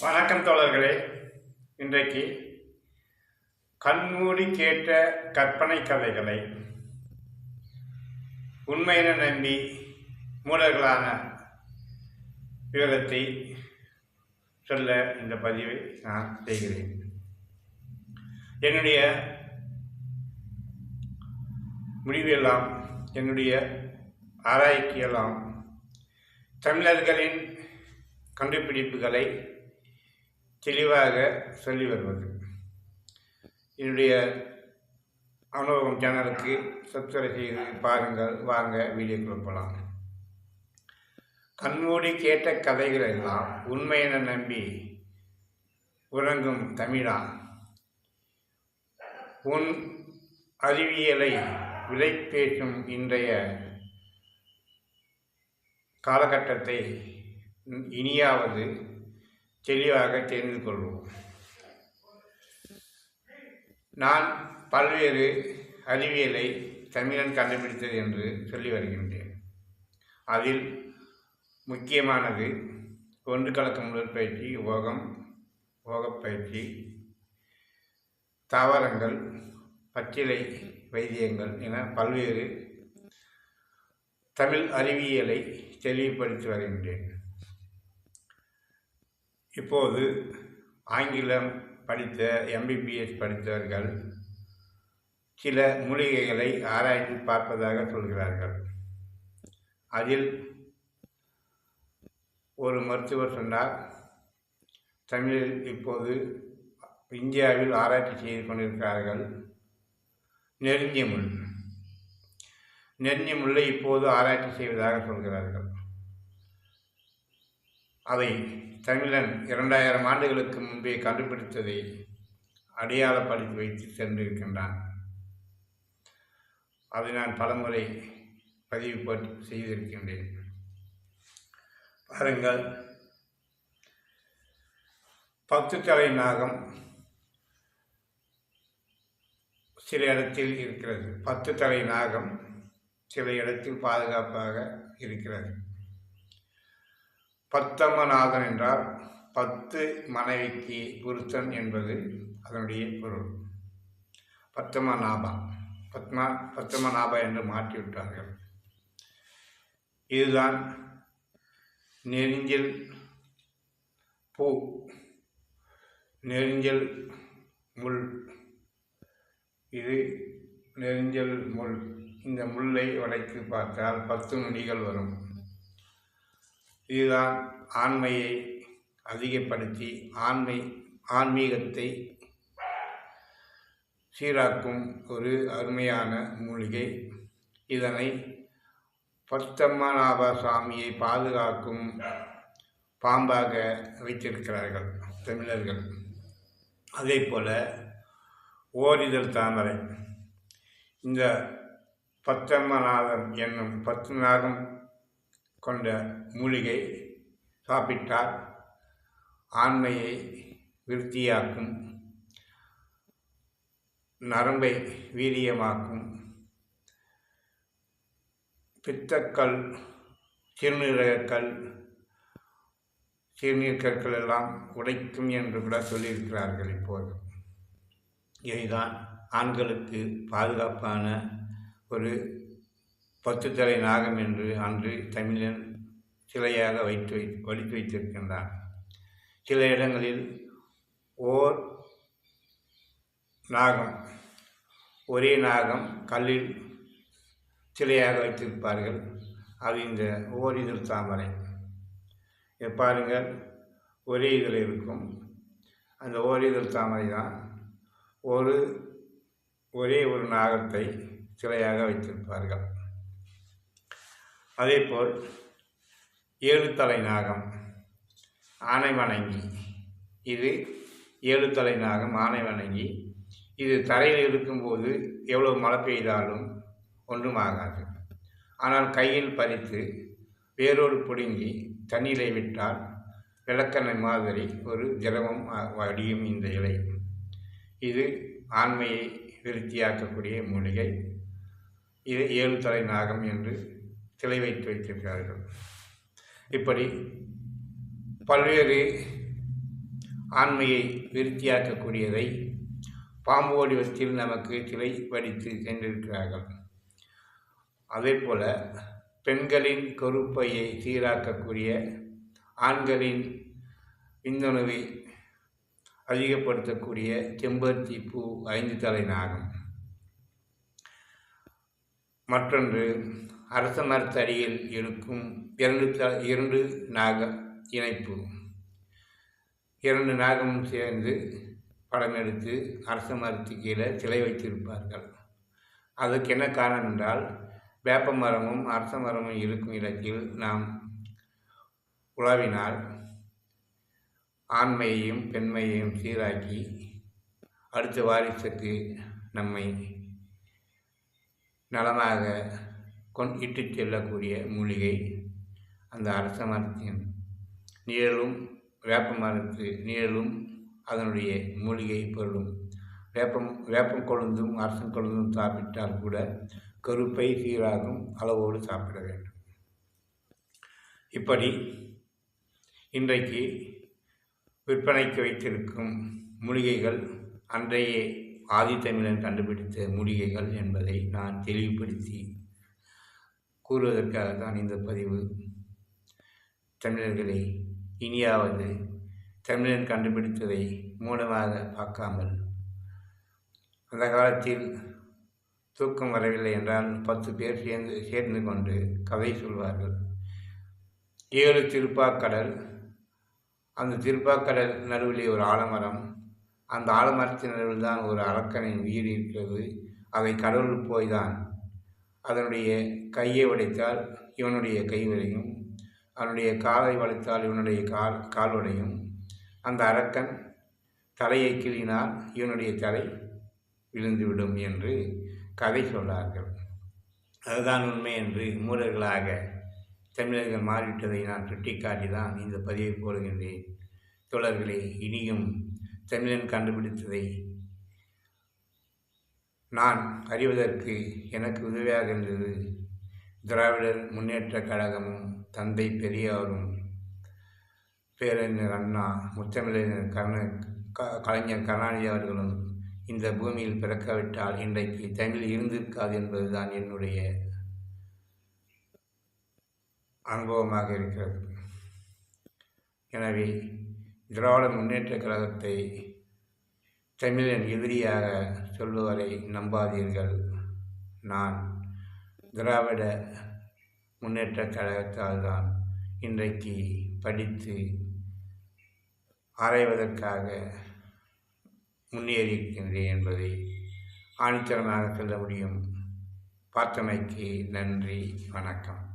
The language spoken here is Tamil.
வணக்கம் தோழர்களே. இன்றைக்கு கண்மூடி கேட்ட கற்பனை கதைகளை உண்மையின நம்பி மூடர்களான விவகத்தை சொல்ல இந்த பதிவை நான் செய்கிறேன். என்னுடைய முடிவெல்லாம் என்னுடைய ஆராய்ச்சியெல்லாம் தமிழர்களின் கண்டுபிடிப்புகளை தெளிவாக சொல்லி வருவது. என்னுடைய அனுபவம் சேனலுக்கு சப்ஸ்கிரைப் செய்து பாருங்கள் வாங்க வீடியோக்குள்ள போகலாம் கண்மூடி கேட்ட கதைகள் எல்லாம் உண்மை என நம்பி உறங்கும் தமிழா. உன் அறிவியலை விலை பேசும் இன்றைய காலகட்டத்தை இனியாவது தெளிவாக தெரிந்து கொள்வோம். நான் பல்வேறு அறிவியலை தமிழன் கண்டுபிடித்தது என்று சொல்லி வருகின்றேன். அதில் முக்கியமானது ஒன்று கலக்கம் உடற்பயிற்சி ஓகம் ஓகப்பயிற்சி தாவரங்கள் பச்சிலை வைத்தியங்கள் என பல்வேறு தமிழ் அறிவியலை தெளிவுபடுத்தி வருகின்றேன். இப்போது ஆங்கிலம் படித்த எம்பிபிஎஸ் படித்தவர்கள் சில மூலிகைகளை ஆராய்ச்சி பார்ப்பதாக சொல்கிறார்கள். அதில் ஒரு மருத்துவர் சொன்னார் தமிழில் இப்போது இந்தியாவில் ஆராய்ச்சி செய்து கொண்டிருக்கிறார்கள். நெருங்கிய முள். நெருங்கிய முல்லை இப்போது ஆராய்ச்சி செய்வதாக சொல்கிறார்கள். அதை தமிழன் இரண்டாயிரம் ஆண்டுகளுக்கு முன்பே கண்டுபிடித்ததை அடையாளப்படுத்தி வைத்து சென்றிருக்கின்றான். அதை நான் பலமுறை பதிவு போட்டு செய்திருக்கின்றேன். பாருங்கள். பத்து தலை நாகம் சில இடத்தில் இருக்கிறது. பத்து தலை நாகம் சில இடத்தில் பாதுகாப்பாக இருக்கிறது. பத்தம்மநாதன் என்றால் பத்து மனைவிக்கு புருத்தன் என்பது அதனுடைய பொருள். பத்தமநாபா பத்மா பத்தமநாபா என்று மாற்றிவிட்டார்கள். இதுதான் நெருஞ்சில் பூ நெருஞ்சல் முள். இது நெருஞ்சல் முள். இந்த முல்லை உடைத்து பார்த்தால் பத்து நொடிகள் வரும். இதுதான் ஆண்மையை அதிகப்படுத்தி ஆண்மை ஆன்மீகத்தை சீராக்கும் ஒரு அருமையான மூலிகை. இதனை பத்தம்மநாப சாமியை பாதுகாக்கும் பாம்பாக வைத்திருக்கிறார்கள் தமிழர்கள். அதே போல் ஓரிதழ் தாமரை. இந்த பத்தம்மநாதம் என்னும் பத்து நாகம் கொண்ட மூலிகை சாப்பிட்டால் ஆண்மையை விருத்தியாக்கும் நரம்பை வீரியமாக்கும். பித்தக்கல் சிறுநீரகக்கல் சிறுநீர் கற்கள் எல்லாம் உடைக்கும் என்று கூட சொல்லியிருக்கிறார்கள் இப்போது. இதுதான் ஆண்களுக்கு பாதுகாப்பான ஒரு பத்து தலை நாகம் என்று அன்று தமிழன் சிலையாக வைத்து வை வடித்து வைத்திருக்கின்றான் சில இடங்களில் ஓர் நாகம் ஒரே நாகம் கல்லில் சிலையாக வைத்திருப்பார்கள். அது இந்த ஓரிதழ் தாமரை. எப்பாருங்கள் பாருங்கள் ஒரே இதில் இருக்கும். அந்த ஓரிதழ் தாமரை தான் ஒரு ஒரே ஒரு நாகத்தை சிலையாக வைத்திருப்பார்கள். அதேபோல் ஏழு தலை நாகம் ஆனை வணங்கி. இது ஏழு தலை நாகம் ஆனை வணங்கி. இது தரையில் இருக்கும்போது எவ்வளோ மழை பெய்தாலும் ஒன்றும் ஆகாது ஆனால் கையில் பறித்து வேரோடு பிடுங்கி தண்ணீரை விட்டால் விளக்கெண்ணெய் மாதிரி ஒரு திரவம் வடியும் இந்த இலை. இது ஆண்மையை விருத்தியாக்கக்கூடிய மூலிகை. இது ஏழு தலை நாகம் என்று சிலை வைத்து வைத்திருக்கிறார்கள் இப்படி பல்வேறு ஆண்மையை விருத்தியாக்கக்கூடியதை பாம்பு வடிவத்தில் நமக்கு சிலை வடித்து சென்றிருக்கிறார்கள் அதே போல பெண்களின் கொறுப்பையை சீராக்கக்கூடிய ஆண்களின் விந்துணவை அதிகப்படுத்தக்கூடிய செம்பருத்தி பூ ஐந்து தலை நாகம். மற்றொன்று அரச மரத்தடியில் இருக்கும் இரண்டு த இரண்டு நாக இணைப்பு. இரண்டு நாகமும் சேர்ந்து படம் எடுத்து அரச மரத்து கீழே சிலை வைத்திருப்பார்கள். அதுக்கு என்ன காரணம் என்றால் வேப்ப மரமும் அரச மரமும் இருக்கும் இடத்தில் நாம் உழவினால் ஆண்மையையும் பெண்மையையும் சீராக்கி அடுத்த வாரிசுக்கு நம்மை நலமாக கொண் இட்டு செல்லக்கூடிய மூலிகை அந்த அரச மரத்தின் நிழலும் வேப்ப மரத்து நிழலும் அதனுடைய மூலிகை பொருளும். வேப்பம் வேப்பம் கொழுந்தும் அரசன் கொழுந்தும் சாப்பிட்டால் கூட கருப்பை சீராகும் அளவோடு சாப்பிட வேண்டும். இப்படி இன்றைக்கு விற்பனைக்கு வைத்திருக்கும் மூலிகைகள் அன்றைய ஆதித்தமிழன் கண்டுபிடித்த மூலிகைகள் என்பதை நான் தெளிவுபடுத்தி கூறுவதற்காக தான் இந்த பதிவு. தமிழர்களை இனியாவது தமிழன் கண்டுபிடித்ததை மூலமாக பார்க்காமல் அந்த காலத்தில் தூக்கம் வரவில்லை என்றால் பத்து பேர் சேர்ந்து சேர்ந்து கொண்டு கதை சொல்வார்கள். ஏழு திருப்பாக்கடல் அந்த திருப்பாக்கடல் நடுவிலே ஒரு ஆலமரம். அந்த ஆலமரத்தின் நடுவில் தான் ஒரு அரக்கனின் வீடு இருக்கிறது. அதை கடவுள் போய் தான் அதனுடைய கையை உடைத்தால் இவனுடைய கை உடையும் அவனுடைய காலை வளைத்தால் இவனுடைய கால் கால் உடையும். அந்த அரக்கன் தலையை கிழினால் இவனுடைய தலை விழுந்துவிடும் என்று கதை சொன்னார்கள் அதுதான் உண்மை என்று மூடர்களாக தமிழர்கள் மாறிவிட்டதை நான் சுட்டிக்காட்டி தான் இந்த பதிவை போடுகின்றேன். தொடர்களே இனியும் தமிழன் கண்டுபிடித்ததை நான் அறிவதற்கு எனக்கு உதவியாக இருந்தது திராவிடர் முன்னேற்ற கழகமும் தந்தை பெரியாரும் பேரறிஞர் அண்ணா முத்தமிழறிஞர் கருண க கலைஞர் கருணாநிதி அவர்களும் இந்த பூமியில் பிறக்காவிட்டால் இன்றைக்கு தமிழ் இருந்திருக்காது என்பதுதான் என்னுடைய அனுபவமாக இருக்கிறது. எனவே திராவிட முன்னேற்ற கழகத்தை தமிழன் எதிரியாக சொல்பவரை நம்பாதீர்கள். நான் திராவிட முன்னேற்ற கழகத்தால் தான் இன்றைக்கு படித்து ஆராய்வதற்காக முன்னேறியிருக்கின்றேன் என்பதை ஆணித்தரமாக சொல்ல முடியும். பார்த்தமைக்கு நன்றி. வணக்கம்.